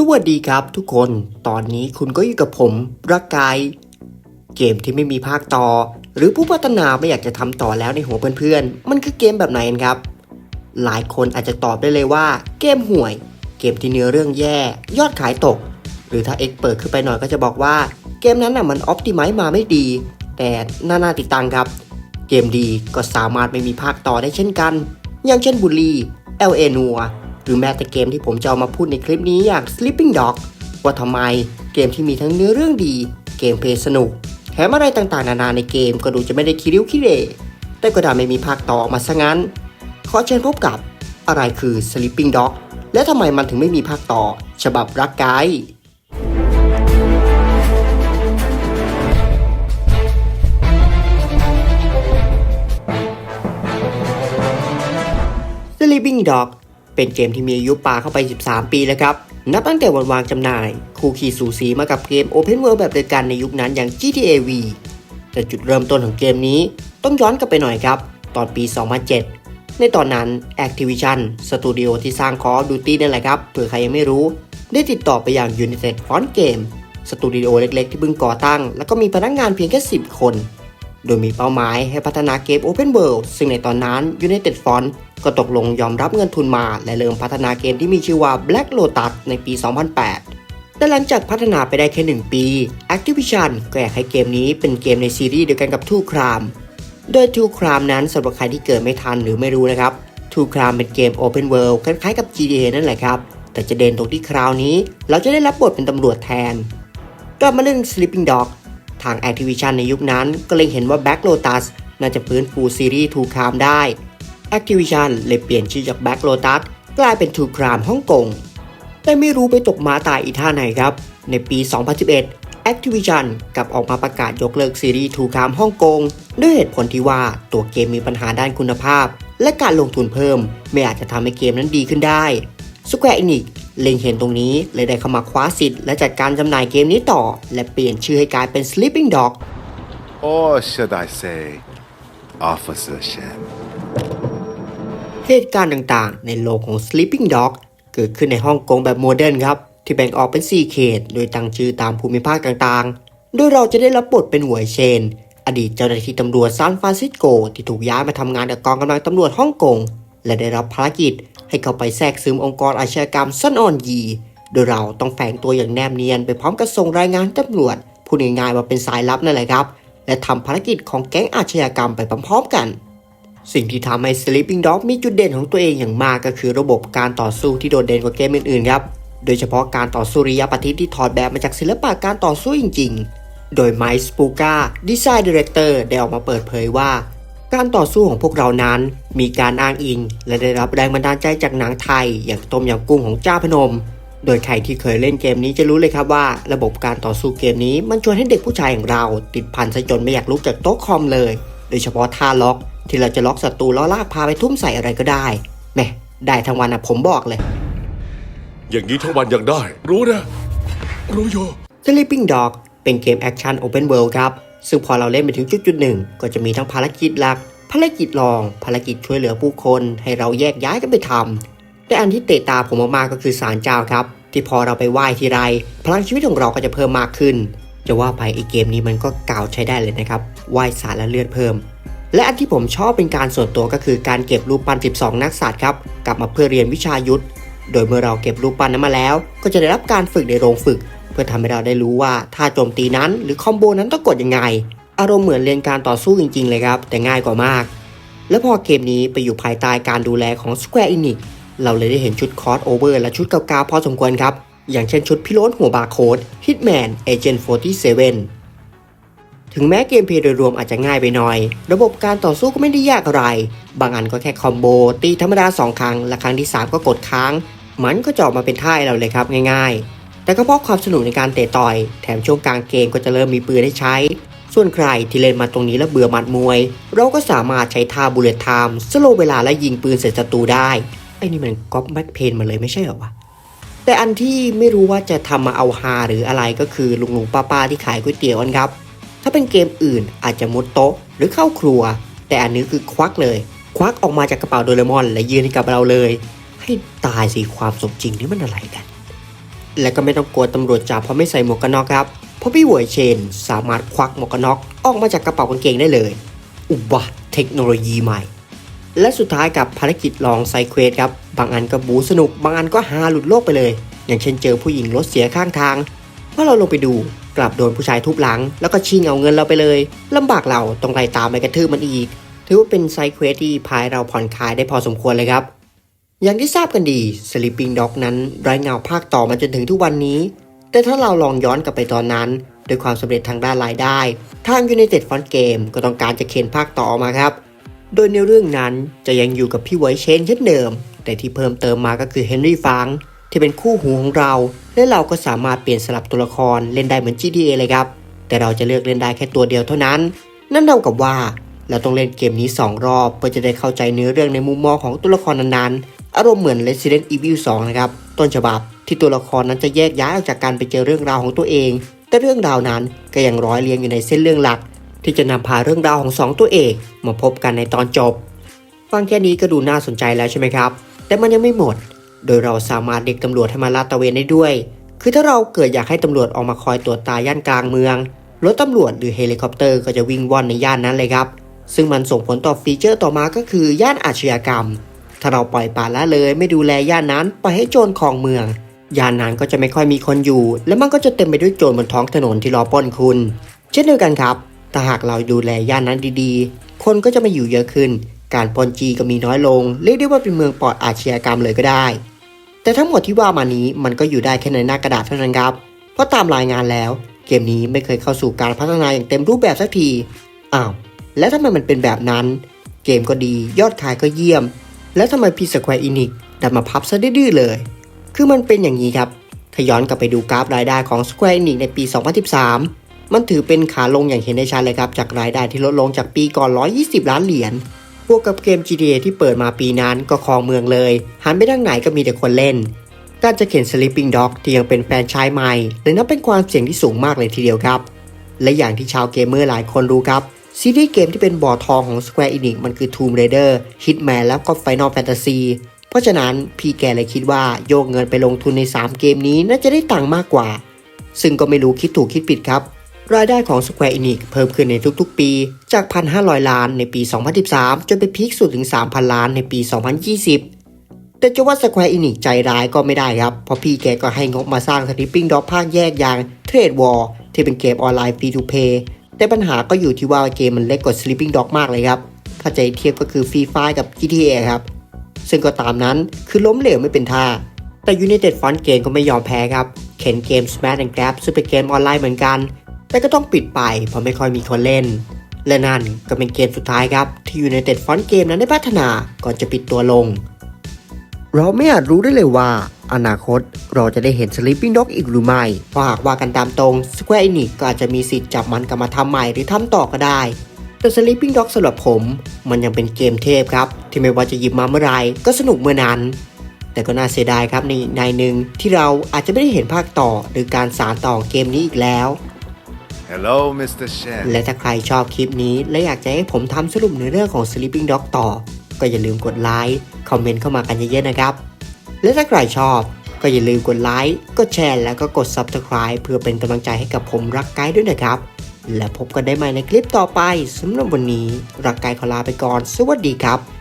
สวัสดีครับทุกคน ตอนนี้คุณก็อยู่กับผมรักกาย เกมที่ไม่มีภาคต่อ หรือผู้พัฒนาไม่อยากจะทำต่อแล้วในหัวเพื่อนๆ มันคือเกมแบบไหนกันครับ หลายคนอาจจะตอบได้เลยว่า เกมห่วย เกมที่เนื้อเรื่องแย่ ยอดขายตก หรือถ้าเอ็กเปิดขึ้นไปหน่อยก็จะบอกว่า เกมนั้นน่ะมันออ t ติไม e มาไม่ดี แต่น่าน่าติดตังครับ เกมดีก็สามารถไม่มีภาคต่อได้เช่นกัน อย่างเช่นบุรี LA นัว รือแม้แต่เกมที่ผมจะเอามาพูดในคลิปนี้อย่าง Sleeping Dog ว่าทำไมเกมที่มีทั้งเนื้อเรื่องดี เกมเพลย์สนุกแถมอะไรต่างๆ นานาในเกมก็ดูจะไม่ได้คิริ้วคิเรแต่ก็ดันไม่มีภาคต่อออกมาซะงั้น ขอเชิญพบกับอะไรคือ Sleeping Dog และทำไมมันถึงไม่มีภาคต่อ ฉบับรักไกด์ Sleeping Dog เป็นเกมที่มีอายุปาเข้าไป 13 ปีแล้วครับ นับตั้งแต่วันวางจำหน่าย คู่ขี่สูสีมากับเกม Open World แบบเดียวกันในยุคนั้นอย่าง GTA V แต่จุดเริ่มต้นของเกมนี้ต้องย้อนกลับไปหน่อยครับ ตอนปี 2007 ในตอนนั้น Activision สตูดิโอที่สร้าง Call of Duty นั่นแหละครับเผื่อใครยังไม่รู้ ได้ติดต่อไปอยัง United Front Game สตูดิโอเล็กๆ ที่เพิ่งก่อตั้ง แล้วก็มีพนักงานเพียงแค่ 10 คน โดยมีเป้าหมายให้พัฒนาเกม Open World ซึ่งในตอนนั้น United Front ก็ตกลงยอมรับเงินทุนมา และเริ่มพัฒนาเกมที่มีชื่อว่า Black Lotus ในปี 2008 แต่หลังจากพัฒนาไปได้แค่ 1 ปี Activision ก็อยากให้เกมนี้เป็นเกมในซีรีส์เดียวกันกับ Two Crime โดย Two Crime นั้นสำหรับใครที่เกิดไม่ทันหรือไม่รู้นะครับ Two Crime เป็นเกม Open World คล้ายๆกับ GTA นั่นแหละครับ แต่จะเด่นตรงที่คราวนี้ เราจะได้รับบทเป็นตำรวจแทนกลับมาเรื่อง Sleeping Dog ทาง Activision ในยุคนั้นก็เลยเห็นว่า Black Lotus น่าจะฟื้นฟูซีรีส์ Two Crime ได้ Activision เลยเปลี่ยนชื่อจาก Black Lotus กลายเป็น Two Crime ฮ่องกง แต่ไม่รู้ไปตกมาตายอีท่าไหนครับ ในปี 2011 Activision กลับออกมาประกาศยกเลิกซีรีส์ Two Crime ฮ่องกง ด้วยเหตุผลที่ว่าตัวเกมมีปัญหาด้านคุณภาพ และการลงทุนเพิ่ม ไม่อาจจะทำให้เกมนั้นดีขึ้นได้ Square Enix เล็งเห็นตรงนี้เลยได้เข้ามาคว้าสิทธิ์และจัดการจำหน่ายเกมนี้ต่อ และเปลี่ยนชื่อให้กลายเป็น Sleeping Dog Or should I say, Officer Shen? เหตุการณ์ต่างๆ ในโลกของ Sleeping Dog เกิดขึ้นในฮ่องกงแบบโมเดิร์นครับ ที่แบ่งออกเป็น 4 เขต โดยตั้งชื่อตามภูมิภาคต่างๆ โดยเราจะได้รับบทเป็นหวยเชน อดีตเจ้าหน้าที่ตำรวจซานฟรานซิสโก ที่ถูกย้ายมาทำงานกับกองกำลังตำรวจฮ่องกง และได้รับภารกิจ ให้เข้าไปแทรกซึมองค์กรอาชญากรรมซ่อนออนยี โดยเราต้องแฝงตัวอย่างแนบเนียนไปพร้อมกับส่งรายงานตำรวจพูดง่ายๆว่าเป็นสายลับนั่นแหละครับ และทำภารกิจของแก๊งอาชญากรรมไปพร้อมๆกัน สิ่งที่ทำให้ Sleeping Dog มีจุดเด่นของตัวเองอย่างมากก็คือระบบการต่อสู้ที่โดดเด่นกว่าเกมอื่นๆครับ โดยเฉพาะการต่อสู้ระยะประทิที่ถอดแบบมาจากศิลปะการต่อสู้จริง ๆ โดยไมค์สปูกาดีไซน์ดีเรคเตอร์ได้ออกมาเปิดเผยว่า การต่อสู้ของพวกเรานั้น มีการอ้างอิง และได้รับแรงบันดาลใจจากหนังไทย อย่างต้มยำกุ้งของจ้าพนม โดยใครที่เคยเล่นเกมนี้จะรู้เลยครับว่า ระบบการต่อสู้เกมนี้มันชวนให้เด็กผู้ชายอย่างเรา ติดพันซะจนไม่อยากลุกจากโต๊ะคอมเลย โดยเฉพาะท่าล็อก ที่เราจะล็อกศัตรูแล้วลากพาไปทุ่มใส่อะไรก็ได้แหม่ได้ทั้งวันนะผมบอกเลย อย่างนี้ทั้งวันยังได้ รู้นะ รู้อยู่ Sleeping Dog เป็นเกมแอคชั่น Open World ครับ ซึ่งพอเราเล่นไปถึงจุดจุดหนึ่งก็จะมีทั้งภารกิจหลัก ภารกิจรอง ภารกิจช่วยเหลือผู้คน ให้เราแยกย้ายกันไปทำแต่อันที่เตะตาผมมากๆก็คือสารเจ้าครับ ที่พอเราไปไหว้ทีไร พลังชีวิตของเราก็จะเพิ่มมากขึ้น จะว่าไปไอเกมนี้มันก็กล่าวใช้ได้เลยนะครับไหว้สารและเลือดเพิ่ม และอันที่ผมชอบเป็นการส่วนตัวก็คือการเก็บรูปปั้น 12 นักสัตว์ครับกลับมาเพื่อเรียนวิชายุทธโดยเมื่อเราเก็บรูปปั้นนั้นมาแล้ว ก็จะได้รับการฝึกในโรงฝึก พื่อทำให้เราได้รู้ว่าท่าโจมตีนั้น หรือคอมโบนั้นต้องกดยังไง อารมณ์เหมือนเรียนการต่อสู้จริงๆเลยครับ แต่ง่ายกว่ามาก และพอเกมนี้ไปอยู่ภายใต้การดูแลของ Square Enix เราเลยได้เห็นชุดคอร์สโอเวอร์และชุดเก่าๆพอสมควรครับ อย่างเช่นชุดพิโรธหัวบาร์โค้ด Hitman Agent 47 ถึงแม้เกมเพลย์โดยรวมอาจจะง่ายไปหน่อย ระบบการต่อสู้ก็ไม่ได้ยากอะไร บางอันก็แค่คอมโบตีธรรมดา 2 ครั้ง และครั้งที่ 3 ก็กดค้าง มันก็จะออกมาเป็นท่าให้เราเลยครับง่ายๆ แต่ก็เพราะความสนุกในการเตะต่อย แถมช่วงกลางเกมก็จะเริ่มมีปืนให้ใช้ ส่วนใครที่เล่นมาตรงนี้แล้วเบื่อมัดมวย เราก็สามารถใช้ท่าบุลเลตไทม์สโลว์เวลาและยิงปืนใส่ศัตรูได้ ไอ้นี่มันก๊อปแบ็คเพนมาเลยไม่ใช่เหรอวะแต่อันที่ไม่รู้ว่าจะทำมาเอาฮาหรืออะไรก็คือลุงลุงป้าป้าๆที่ขายก๋วยเตี๋ยวกันครับ ถ้าเป็นเกมอื่นอาจจะมุดโต๊ะหรือเข้าครัว แต่อันนี้คือควักเลย ควักออกมาจากกระเป๋าโดเรมอน และยืนให้กับเราเลย ให้ตายสิความสมจริงนี่มันอะไรกัน และก็ไม่ต้องกลัวตำรวจจับเพราะไม่ใส่หมวกกันน็อกครับ เพราะพี่หวยเชนสามารถควักหมวกกันน็อกออกมาจากกระเป๋ากางเกงได้เลย อุบัติเทคโนโลยีใหม่ และสุดท้ายกับภารกิจลองไซเควสครับ บางอันก็บูสนุก บางอันก็ฮาหลุดโลกไปเลย อย่างเช่นเจอผู้หญิงรถเสียข้างทางพอเราลงไปดูกลับโดนผู้ชายทุบหลัง แล้วก็ชิงเอาเงินเราไปเลยลำบากเราต้องไล่ตามไปกระทืบมันอีก ถือว่าเป็นไซเควสที่พายเราผ่อนคลายได้พอสมควรเลยครับ อย่างที่ทราบกันดี Sleeping Dog นั้นไร้เงาภาคต่อมาจนถึงทุกวันนี้ แต่ถ้าเราลองย้อนกลับไปตอนนั้นด้วยความสำเร็จทางด้านรายได้ ทาง United Front Game ก็ต้องการจะเขียนภาคต่อออกมาครับ โดยในเรื่องนั้นจะยังอยู่กับพี่ไวเชนเช่นเดิม แต่ที่เพิ่มเติมมาก็คือเฮนรี่ฟังที่เป็นคู่หูของเรา และเราก็สามารถเปลี่ยนสลับตัวละครเล่นได้เหมือน GTA เลยครับ แต่เราจะเลือกเล่นได้แค่ตัวเดียวเท่านั้น นั่นเท่ากับว่า เราต้องเล่นเกมนี้ 2 รอบเพื่อจะได้เข้าใจเนื้อเรื่องในมุมมองของตัวละครนั้นๆ อารมณ์เหมือน Resident Evil 2 นะครับ ต้นฉบับที่ตัวละครนั้นจะแยกย้ายออกจากการไปเจอเรื่องราวของตัวเอง แต่เรื่องราวนั้นก็ยังร้อยเรียงอยู่ในเส้นเรื่องหลัก ที่จะนำพาเรื่องราวของสองตัวเอกมาพบกันในตอนจบ ฟังแค่นี้ก็ดูน่าสนใจแล้วใช่ไหมครับ แต่มันยังไม่หมด โดยเราสามารถเรียกตำรวจให้มาลาดตระเวนได้ด้วย คือถ้าเราเกิดอยากให้ตำรวจออกมาคอยตรวจตาย่านกลางเมืองรถตำรวจหรือเฮลิคอปเตอร์ก็จะวิ่งว่อนในย่านนั้นเลยครับ ซึ่งมันส่งผลต่อฟีเจอร์ต่อมาก็คือย่านอาชญากรรม ถ้าเราปล่อยปละละเลยไม่ดูแลย่านนั้นปล่อยให้โจรครองเมือง ย่านนั้นก็จะไม่ค่อยมีคนอยู่ และมันก็จะเต็มไปด้วยโจรบนท้องถนนที่รอปล้นคุณ เช่นเดียวกันครับถ้าหากเราดูแลย่านนั้นดีๆ คนก็จะมาอยู่เยอะขึ้น การปล้นจีก็มีน้อยลง เรียกได้ว่าเป็นเมืองปลอดอาชญากรรมเลยก็ได้ แต่ทั้งหมดที่ว่ามานี้มันก็อยู่ได้แค่ในหน้ากระดาษเท่านั้นครับ เพราะตามรายงานแล้ว เกมนี้ไม่เคยเข้าสู่การพัฒนาอย่างเต็มรูปแบบสักที อ้าว แล้วทำไมมันเป็นแบบนั้น เกมก็ดี ยอดขายก็เยี่ยม แล้วทำไมพีสแควร์อินิกดันมาพับซะดื้อๆเลย คือมันเป็นอย่างนี้ครับถ้าย้อนกลับไปดูกราฟรายได้ของ Square Enix ในปี 2013 มันถือเป็นขาลงอย่างเห็นได้ชัดเลยครับ จากรายได้ที่ลดลงจากปีก่อน 120 ล้านเหรียญบวกกับเกม GTA ที่เปิดมาปีนั้นก็ครองเมืองเลย หันไปทางไหนก็มีแต่คนเล่นการจะเขียน Sleeping Dog ที่ยังเป็นแฟนชายใหม่เลยนับเป็นความเสี่ยงที่สูงมากเลยทีเดียวครับ และอย่างที่ชาวเกมเมอร์หลายคนรู้ครับ ซีรีส์เกมที่เป็นบ่อทองของ Square Enix มันคือ Tomb Raider Hitman แล้วก็ Final Fantasy เพราะฉะนั้นพี่แกเลยคิดว่าโยกเงินไปลงทุนใน 3 เกมนี้น่าจะได้ตังค์มากกว่า ซึ่งก็ไม่รู้คิดถูกคิดผิดครับ รายได้ของ Square Enix เพิ่มขึ้นในทุกๆ ปี จาก 1,500 ล้านในปี 2013 จนไปพีคสุดถึง 3,000 ล้านในปี 2020 แต่จะว่า Square Enix ใจร้ายก็ไม่ได้ครับ เพราะพี่แกก็ให้งบมาสร้าง Sleeping Dog ภาคแยกอย่าง Trade War ที่เป็นเกมออนไลน์ Free to Play แต่ปัญหาก็อยู่ที่ว่าเกมมันเล็กกว่า Sleeping Dog มากเลยครับ ถ้าใจเทียบก็คือ Free Fire กับ GTA ครับ ซึ่งก็ตามนั้นคือล้มเหลวไม่เป็นท่า แต่ United Front Game ก็ไม่ยอมแพ้ครับ เข็นเกม Smash and Grab ซึ่งเป็นเกมออนไลน์เหมือนกัน แต่ก็ต้องปิดไปเพราะไม่ค่อยมีคนเล่น และนั่นก็เป็นเกมสุดท้ายครับ ที่ United Front Game นั้นได้พัฒนาก่อนจะปิดตัวลง เราไม่อาจรู้ได้เลยว่า อนาคตเราจะได้เห็น Sleeping Dog อีกหรือไม่ เพราะหากว่ากันตามตรง Square Enix ก็อาจจะมีสิทธิ์จับมันกลับมาทำใหม่หรือทำต่อก็ได้ แต่ Sleeping Dog สำหรับผม มันยังเป็นเกมเทพครับ ที่ไม่ว่าจะหยิบมาเมื่อไหรก็สนุกเมื่อนั้น แต่ก็น่าเสียดายครับในอีกในหนึ่งที่เราอาจจะไม่ได้เห็นภาคต่อ หรือการสารต่อเกมนี้อีกแล้ว Hello, Mr. Shen. และถ้าใครชอบคลิปนี้ และอยากจะให้ผมทำสรุปในเรื่องของ Sleeping Dog ต่อ ก็อย่าลืมกดไลค์คอมเมนต์เข้ามากันเยอะๆนะครับ และถ้าใครชอบ ก็อย่าลืมกดไลค์ กดแชร์ แล้วก็กด Subscribe เพื่อเป็นกำลังใจให้กับผมรักไกด์ด้วยนะครับ และพบกันได้ใหม่ในคลิปต่อไปสำหรับวันนี้ รักไกด์ขอลาไปก่อน สวัสดีครับ